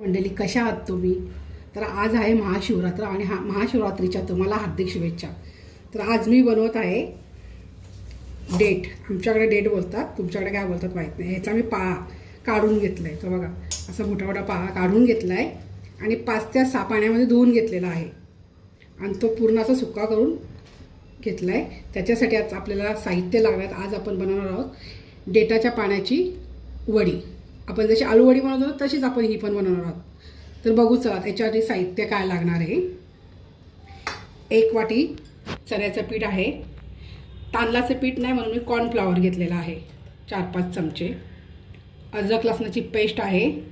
मंडळी कशा आहात तुम्ही? तर आज आहे महाशिवरात्र आणि हा महाशिवरात्रीच्या तुम्हाला हार्दिक शुभेच्छा. तर आज मी बनवत आहे डेट. आमच्याकडे डेट बोलतात तुमच्याकडे काय बोलतात माहीत नाही. ह्याचा मी पहा काढून घेतला आहे तो बघा असा मोठा मोठा पहा काढून घेतला आहे आणि पाच त्या सहा पाण्यामध्ये धुवून घेतलेला आहे. आणि तो पूर्ण असा सुका करून घेतला आहे त्याच्यासाठी आज आपल्याला साहित्य लागणार. आज आपण बनवणार आहोत डेटाच्या पाण्याची वडी. आपण जशी आलू वडी बनवतो तशीच आपण ही पण बनवणार आहोत. तर बघू चला त्याच्यासाठी साहित्य काय लागणार आहे. एक वाटी चण्याचं पीठ आहे. तांदळाचं पीठ नाही म्हणून मी कॉर्नफ्लावर घेतलेला आहे. चार पाच चमचे. अद्रक लसणाची पेस्ट आहे.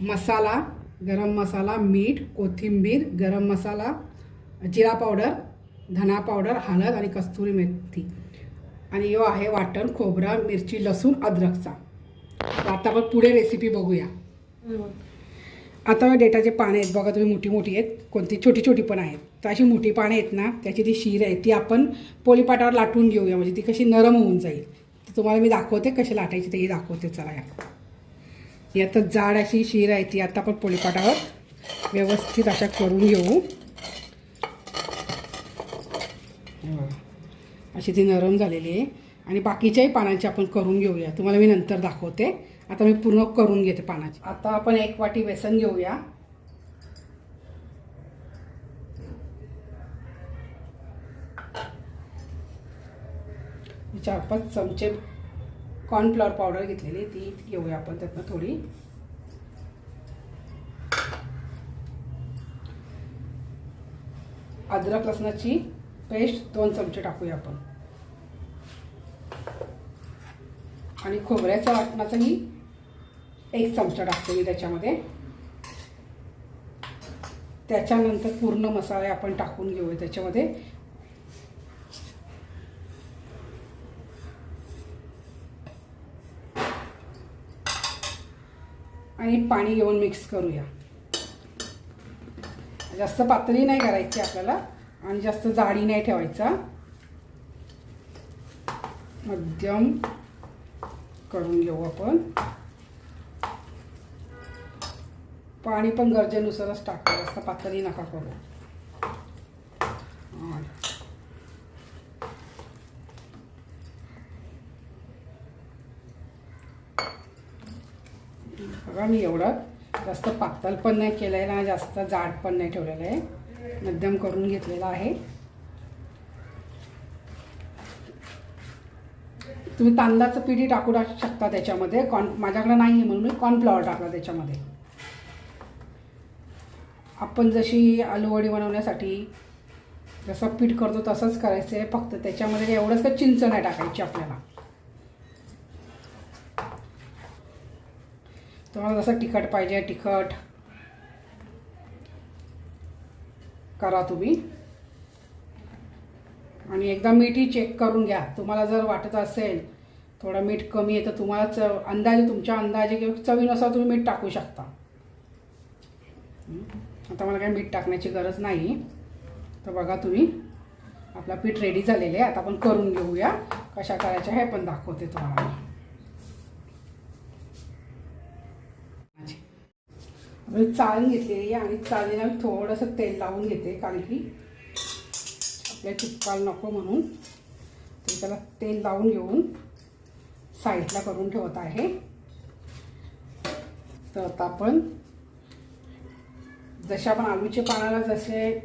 मसाला गरम मसाला मीठ कोथिंबीर गरम मसाला जिरा पावडर धना पावडर हळद आणि कस्तुरी मेथी. आणि यो आहे वाटण खोबरा मिरची लसूण अद्रकचा. आता आपण पुढे रेसिपी बघूया. आता डेटाचे पानं आहेत बघा तुम्ही मोठी मोठी आहेत कोणती छोटी छोटी पण आहेत. तर अशी मोठी पाने आहेत ना त्याची ती शीर आहे ती आपण पोलीपाटावर लाटून घेऊया म्हणजे ती कशी नरम होऊन जाईल. तर तुम्हाला मी दाखवते कशी लाटायची तेही दाखवते चला या. ही आता जाड अशी शीर आहे ती आता आपण पोलीपाटावर व्यवस्थित अशा करून घेऊ. अशी ती नरम झालेली आहे. आणि बाकीच्याही पानांची आपण करून घेऊया. तुम्हाला मी नंतर दाखवते. आता मी पूर्ण करून घेते पानाची. आता आपण एक वाटी बेसन घेऊया. चार पाच चमचे कॉर्नफ्लॉवर पावडर घेतलेली ती घेऊया आपण त्यातनं थोडी. अद्रक लसणाची पेस्ट दोन चमचे टाकूया आपण. आणि खोबऱ्याच्या वाटणाचाही एक चमचा टाकतो मी त्याच्यामध्ये. त्याच्यानंतर पूर्ण मसाले आपण टाकून घेऊया त्याच्यामध्ये. आणि पाणी घेऊन मिक्स करूया. जास्त पातळी नाही करायची आपल्याला आणि जास्त जाडी नाही ठेवायचा. मध्यम करून घेऊ आपण. पाणी पण गरजेनुसारच टाकतो जास्त पातळी नका करू. बघा मी एवढं जास्त पातळ पण नाही केलं आहे ना जास्त जाड पण नाही ठेवलेलं आहे. मध्यम करून घेतलेलं आहे. तुम्ही तांदळाचं पिढी टाकू शकता त्याच्यामध्ये. कॉर्न माझ्याकडे नाही आहे म्हणून मी कॉर्नफ्लॉवर टाकला त्याच्यामध्ये. आपण जशी आलूवडी बनवण्यासाठी जसं पीठ करतो तसंच करायचं आहे फक्त त्याच्यामध्ये एवढंच का चिंच नाही टाकायची आपल्याला. तुम्हाला जसं तिखट पाहिजे तिखट करा तुम्ही. आणि एकदा मीठही चेक करून घ्या. तुम्हाला जर वाटत असेल थोडं मीठ कमी आहे तर तुम्हाला च अंदाजे तुमच्या अंदाजे किंवा चवीनुसार तुम्ही मीठ टाकू शकता. आता मला काही मीठ टाकण्याची गरज नाही. तर बघा तुम्ही आपला पीठ रेडी झालेलं आहे. आता आपण करून घेऊया. कशा करायच्या हे पण दाखवते तुम्हाला. मी चाळून घेतलेली आहे आणि चाळणीला मी थोडंसं तेल लावून घेते कारण की आपल्या चिपकाल नको म्हणून. तर त्याला तेल लावून घेऊन साईडला करून ठेवत आहे. तर आता आपण जसे आपण आलूच्या पानाला जसे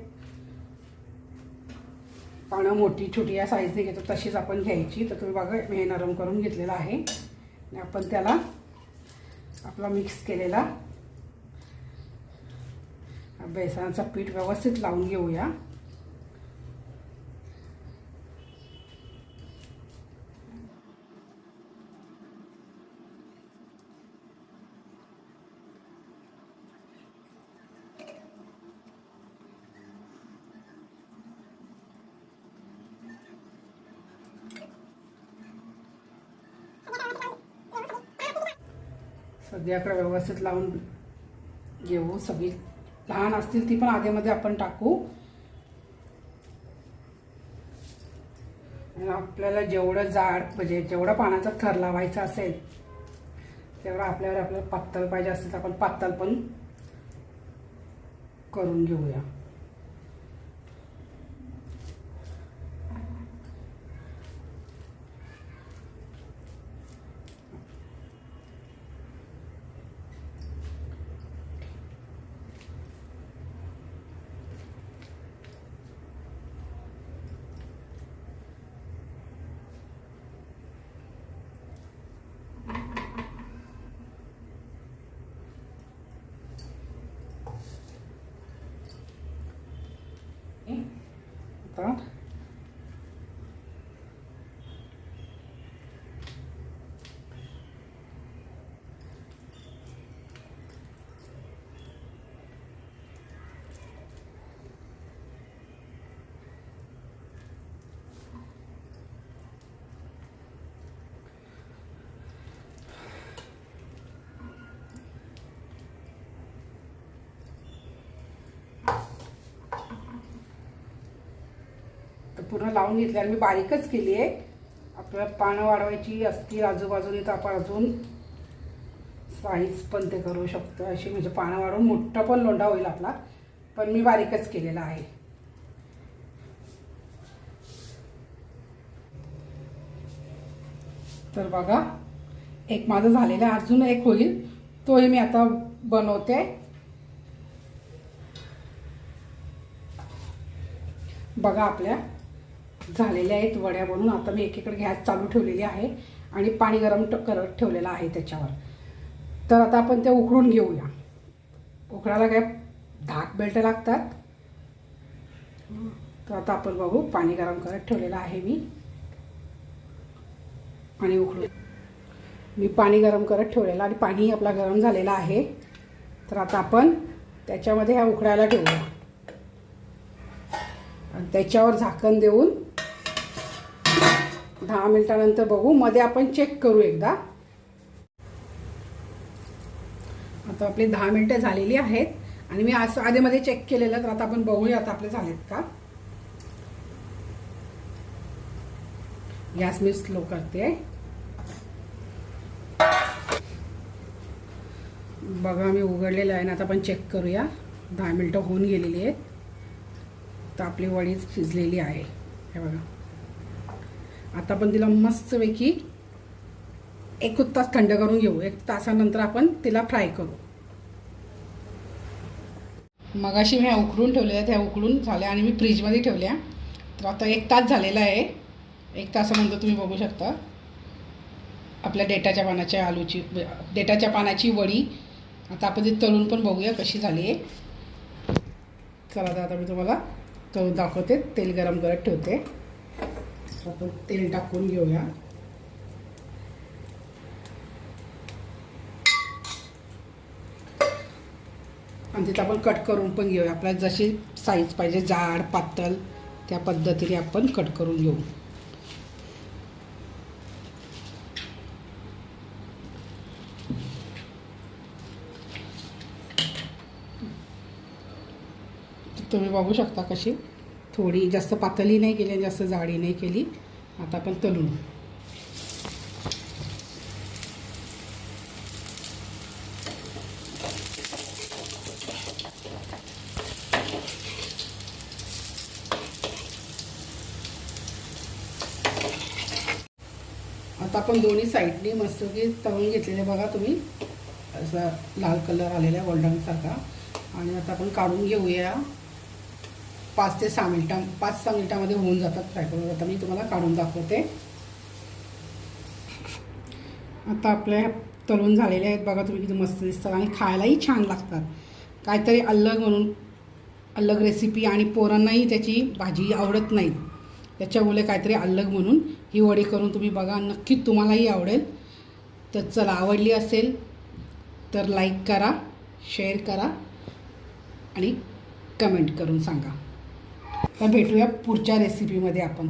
पानं मोठी छोटी या साईजने घेतो तशीच आपण घ्यायची. तर तुम्ही बघा मी हे नरम करून घेतलेलं आहे. आणि आपण त्याला आपला मिक्स केलेला बेसनाचं पीठ व्यवस्थित लावून घेऊया. सगळ्याकडे व्यवस्थित लावून घेऊ. सगळी लहान असतील ती पण आधीमध्ये आपण टाकू. आणि आपल्याला जेवढं जाड म्हणजे जेवढा पाण्याचा थर लावायचा असेल तेवढं आपल्याला आपल्याला पातळ पाहिजे असेल तर आपण पातळ पण करून घेऊया. आता पूर्ण लावून घेतली आणि मी बारीकच केली आहे. आपल्याला पानं वाढवायची असतील आजूबाजूने तर आपण अजून साईज पण ते करू शकतो. अशी म्हणजे पानं वाढवून मोठा पण लोंढा होईल आपला पण मी बारीकच केलेला आहे. तर बघा एक माझं झालेलं आहे अजून एक होईल. तोही मी आता बनवते. बघा आपल्या. झालेल्या आहेत वड्या बनवून आता मी एकीकडे गॅस चालू ठेवलेली आहे आणि पाणी गरम ट- करत ठेवलेलं आहे त्याच्यावर. तर आता आपण ते उकळून घेऊया. उकळायला काय धाक बेल्ट लागतात. तर आता आपण बघू पाणी गरम करत ठेवलेलं आहे मी. आणि उकळून. मी पाणी गरम करत ठेवलेलं आणि पाणी आपला गरम झालेलं आहे. तर आता आपण त्याच्यामध्ये ह्या उकळायला ठेवूया आणि त्याच्यावर झाकण देऊन दहा मिनटानंतर बघू. मध्ये आपण चेक करू एकदा. आता आपली दहा मिनटं झालेली आहेत. आणि मी असं आधीमध्ये चेक केलेलं तर आता आपण बघूया आता आपले झालेत का. गॅस मी स्लो करते. बघा मी उघडलेलं आहे ना आता आपण चेक करूया. दहा मिनटं होऊन गेलेली आहेत. तर आपली वडी शिजलेली आहे. हे बघा. आता आपण तिला मस्तपैकी एक तास थंड करून घेऊ. एक तासानंतर आपण तिला फ्राय करू. मगाशी मी ह्या उकळून ठेवल्या त्या उकळून झाल्या आणि मी फ्रीजमध्ये ठेवल्या. तर आता एक तास झालेला आहे. एक तासानंतर तुम्ही बघू शकता. आपल्या डेटाच्या पानाच्या आलूची डेटाच्या पानाची वडी. आता आपण ती तळून पण बघूया कशी झाली आहे. चला आता मी तुम्हाला तळून दाखवते. तेल गरम करत ठेवते. आपण तेल टाकून घेऊया. आणि तिथं आपण कट करून पण घेऊया. आपल्याला जशी साईज पाहिजे जाड पातळ त्या पद्धतीने आपण कट करून घेऊ. तुम्ही बघू शकता कशी? थोडी जास्त पातळी नाही केली आणि जास्त जाडी नाही केली. आता आपण तलून. आता आपण दोन्ही साईडनी मस्तपैकी तळून घेतलेले बघा तुम्ही. असा लाल कलर आलेला आहे गोल्डनसारखा आणि आता आपण काढून घेऊया. पाच ते सहा मिनिटां पाच सहा मिनिटामध्ये होऊन जातात फ्राय करून आता मी तुम्हाला काढून दाखवते. आता आपल्या तळून झालेले आहेत बघा तुम्ही किती मस्त दिसतात आणि खायलाही छान लागतात. काहीतरी अलग म्हणून अलग रेसिपी आणि पोरांनाही त्याची भाजी आवडत नाही त्याच्यामुळे काहीतरी अलग म्हणून ही वडी करून तुम्ही बघा नक्कीच तुम्हालाही आवडेल. तर चला आवडली असेल तर लाईक करा शेअर करा आणि कमेंट करून सांगा. तर भेटूया पुढच्या रेसिपीमध्ये आपण.